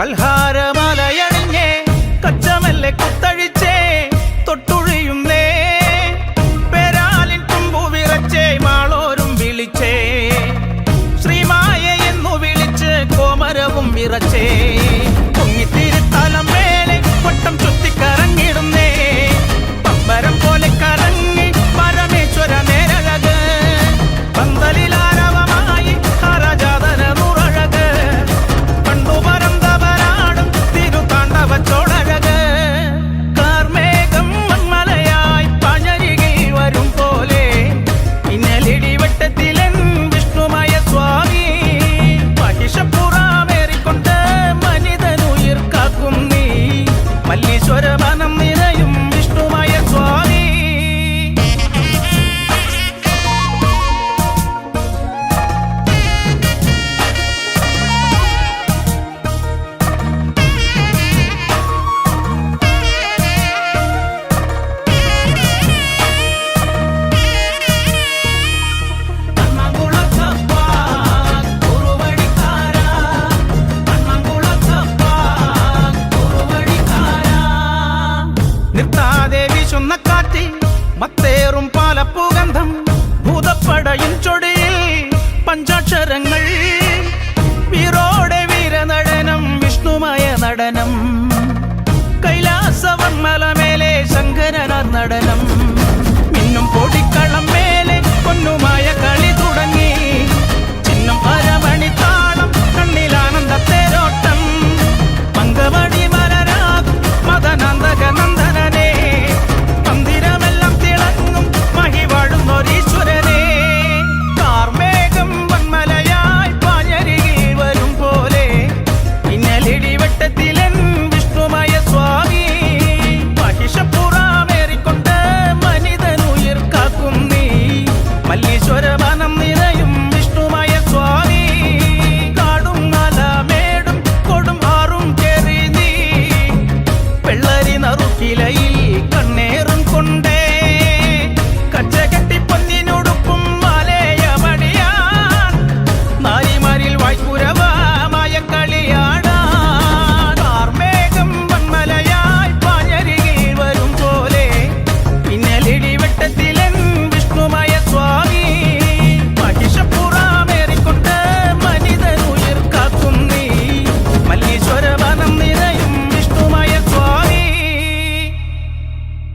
കൽഹാരമലയണിഞ്ഞേ കച്ചമല്ലെ കുത്തഴിച്ചേ തൊട്ടുഴിയുന്നേ. പേരാലിൻ തുമ്പു വിറച്ചേ മാളോരും വിളിച്ചേ. ശ്രീമായ എന്നു വിളിച്ച് കോമരവും വിറച്ചേ. പൊങ്ങിത്തിരുത്തലം മേലെ വട്ടം ചുറ്റിക്കറങ്ങിടുന്നേ വീശുന്ന കാറ്റിൽ മത്തേറും പാലപ്പുഗന്ധം ഭൂതപ്പടയും ചൊടിയിൽ പഞ്ചാക്ഷരങ്ങൾ പഞ്ചമനം നിറയും കാടും കേറി നീ. വെള്ളരി